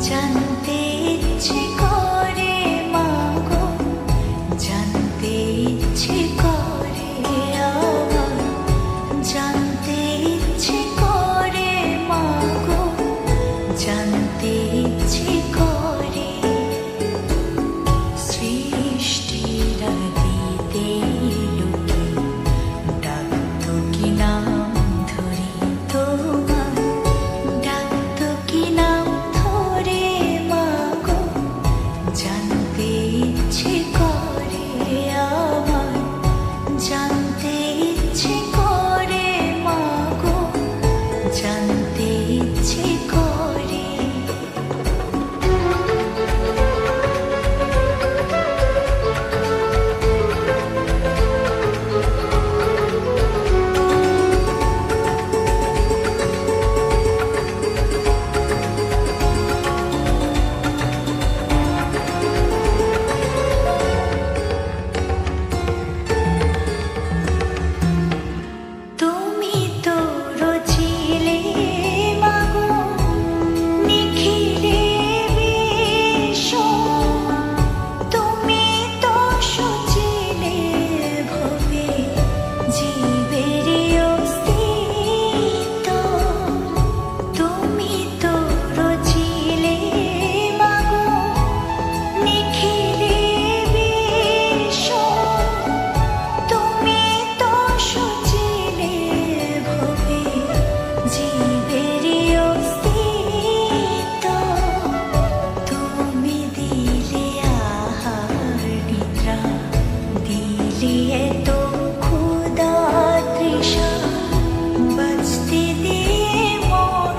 জানতে ইচ্ছে করে মাগো জানতে ইচ্ছে করে আমার জানতে জান করবে लिए तो खुदा तृषा बचते दे मौन